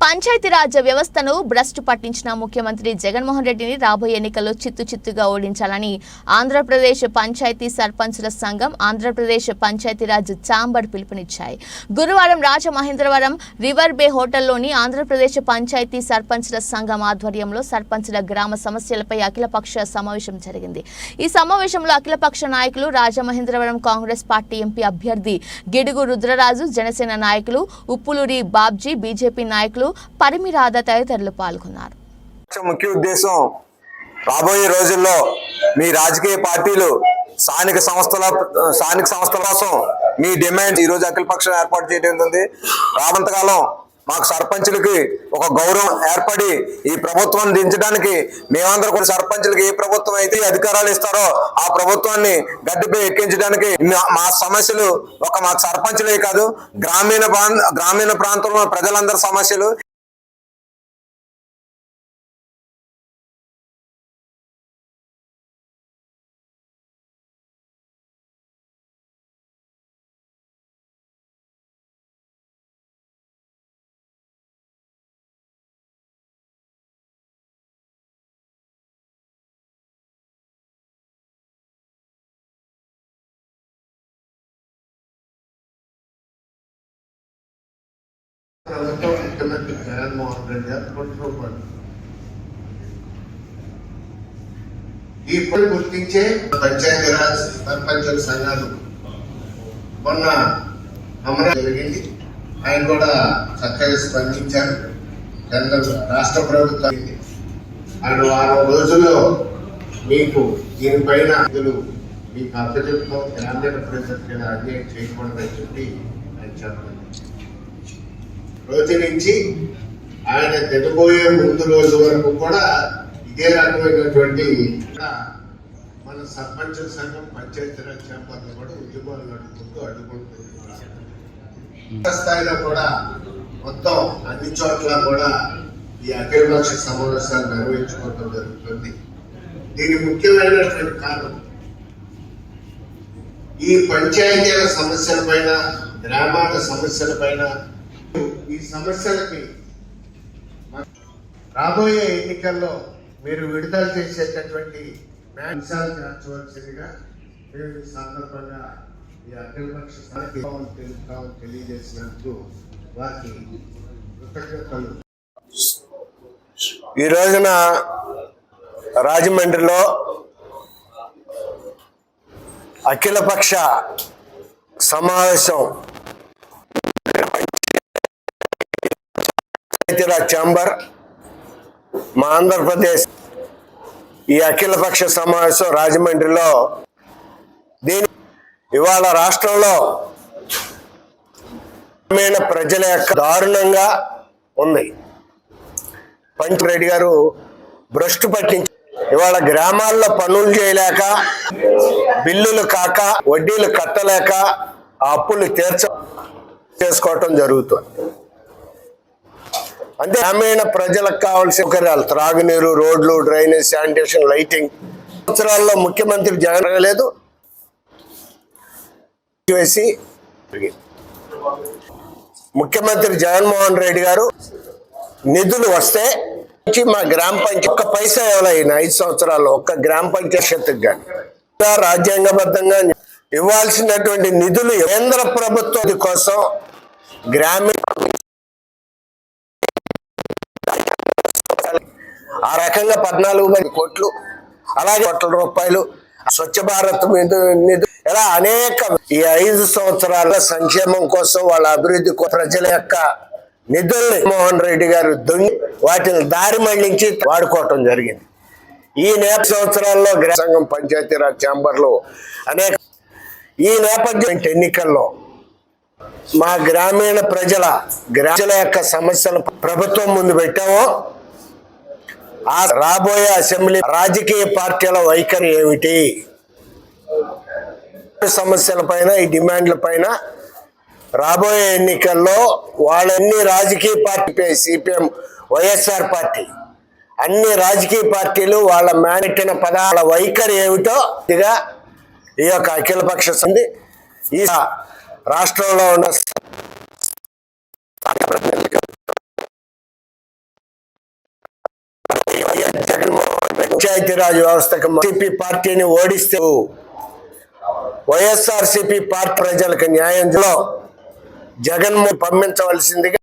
పంచాయతీరాజ్ వ్యవస్థను భ్రష్టు పట్టించిన ముఖ్యమంత్రి జగన్మోహన్ రెడ్డిని రాబోయే ఎన్నికల్లో చిత్తు చిత్తుగా ఓడించాలని ఆంధ్రప్రదేశ్ పంచాయతీ సర్పంచుల సంఘం ఆంధ్రప్రదేశ్ పంచాయతీరాజ్ చాంబర్ పిలుపునిచ్చాయి. గురువారం రాజమహేంద్రవరం రివర్ బే హోటల్లోని ఆంధ్రప్రదేశ్ పంచాయతీ సర్పంచుల సంఘం ఆధ్వర్యంలో సర్పంచుల గ్రామ సమస్యలపై అఖిలపక్ష సమావేశం జరిగింది. ఈ సమావేశంలో అఖిలపక్ష నాయకులు రాజమహేంద్రవరం కాంగ్రెస్ పార్టీ ఎంపీ అభ్యర్థి గిడుగు రుద్రరాజు జనసేన నాయకులు ఉప్పులూరి బాబ్జీ బీజేపీ నాయకులు పరిమిరాధ తదితరులు పాల్గొన్నారు. ముఖ్య ఉద్దేశం రాబోయే రోజుల్లో మీ రాజకీయ పార్టీలు స్థానిక సంస్థల స్థానిక సంస్థల కోసం మీ డిమాండ్ ఈ రోజు అఖిల పక్షం ఏర్పాటు చేయడం ఉంది రాబంతకాలం మాకు సర్పంచులకి ఒక గౌరవం ఏర్పడి ఈ ప్రభుత్వం దించడానికి మేమందరూ కూడా సర్పంచులకి ఏ ప్రభుత్వం అయితే అధికారాలు ఇస్తారో ఆ ప్రభుత్వాన్ని గడ్డిపై ఎక్కించడానికి మా- సమస్యలు ఒక మా సర్పంచులే కాదు గ్రామీణ గ్రామీణ ప్రాంతంలో ప్రజలందరి సమస్యలు ముఖ్యమంత్రి జగన్మోహన్ రెడ్డి గారు కోటి ఈ పని గుర్తించే పంచాయతీరాజ్ సర్పంచుల సంఘాలు మొన్న అమరావతి జరిగింది ఆయన కూడా చక్కగా స్పందించారు కేంద్ర రాష్ట్ర ప్రభుత్వం ఆయన వారం రోజుల్లో మీకు దీనిపైన మీకు అప్పచెప్తాం గ్రామీణ ప్రజలకు అన్యాయం చేయకూడదని చెప్పి ఆయన చెప్పారు రోజు నుంచి ఆయన చనిపోయే ముందు రోజు వరకు కూడా ఇదే రకమైనటువంటి ఇక్కడ మన సర్పంచ్ సంఘం పంచాయతీరాజ్ చేపట్లు కూడా ఉద్యమాలు నడుపుకుంటూ అడ్డుకుంటుంది స్థాయిలో కూడా మొత్తం అన్ని చోట్ల కూడా ఈ అఖిలపక్ష సమావేశాలు నిర్వహించుకోవడం జరుగుతుంది. దీని ముఖ్యమైనటువంటి కారణం ఈ పంచాయతీల సమస్యల పైన గ్రామాల సమస్యల పైన ఈ సమస్యలకి రాబోయే ఎన్నికల్లో మీరు విడుదల చేసేటటువంటి అంశాలు చేర్చవలసిందిగా మేము ఈ సందర్భంగా ఈ అఖిలపక్ష తెలుపుతామని తెలియజేసినందుకు వారికి కృతజ్ఞతలు. ఈ రోజున రాజమండ్రిలో అఖిలపక్ష సమావేశం పంచాయతీరాజ్ ఛాంబర్ మా ఆంధ్రప్రదేశ్ ఈ అఖిలపక్ష సమావేశం రాజమండ్రిలో దీని ఇవాళ రాష్ట్రంలో గ్రామీణ ప్రజల యొక్క దారుణంగా ఉంది. పంచరెడ్డి గారు భ్రష్టు పట్టించి ఇవాళ గ్రామాల్లో పనులు చేయలేక బిల్లులు కాక వడ్డీలు కట్టలేక ఆ అప్పులు తీర్చ చేసుకోవటం జరుగుతుంది. అంటే గ్రామీణ ప్రజలకు కావాల్సిన సౌకర్యాలు త్రాగునీరు రోడ్లు డ్రైనేజ్ శానిటేషన్ లైటింగ్. సంవత్సరాల్లో ముఖ్యమంత్రి జరగలేదు వేసి ముఖ్యమంత్రి జగన్మోహన్ రెడ్డి గారు నిధులు వస్తే మా గ్రామ పంచాయతీ ఒక్క పైసా ఎవరైనా ఐదు సంవత్సరాల్లో ఒక్క గ్రామ పంచాయతీకి కానీ రాజ్యాంగబద్ధంగా ఇవ్వాల్సినటువంటి నిధులు కేంద్ర ప్రభుత్వం కోసం గ్రామీణ ఆ రకంగా పద్నాలుగు మంది కోట్లు అలాగే కోట్ల రూపాయలు స్వచ్ఛ భారత్ మీద ఇలా అనేక ఈ ఐదు సంవత్సరాల సంక్షేమం కోసం వాళ్ళ అభివృద్ధి ప్రజల యొక్క నిధుల్ని మోహన్ రెడ్డి గారు దొంగి వాటిని దారి మళ్ళించి వాడుకోవటం జరిగింది. ఈ నేప సంవత్సరాల్లో గ్రామ సంఘం పంచాయతీరాజ్ ఛాంబర్లో అనేక ఈ నేపథ్యం ఎన్నికల్లో? మా గ్రామీణ ప్రజల ప్రజల యొక్క సమస్యలు ప్రభుత్వం ముందు పెట్టామో ఆ రాబోయే అసెంబ్లీ రాజకీయ పార్టీల వైఖరి ఏమిటి? సమస్యల పైన ఈ డిమాండ్ల పైన రాబోయే ఎన్నికల్లో వాళ్ళన్ని రాజకీయ పార్టీ సిపిఎం వైఎస్ఆర్ పార్టీ అన్ని రాజకీయ పార్టీలు వాళ్ళ మేనెట్టిన పదాల వైఖరి ఏమిటో ఇదిగా ఈ యొక్క అఖిలపక్ష సంధి ఈ రాష్ట్రంలో ఉన్న పంచాయతీరాజ్ వ్యవస్థకు సిపి పార్టీని ఓడిస్తే వైఎస్ఆర్ సిపి పార్టీ ప్రజలకు న్యాయంలో జగన్మోహన్ పంపించవలసిందిగా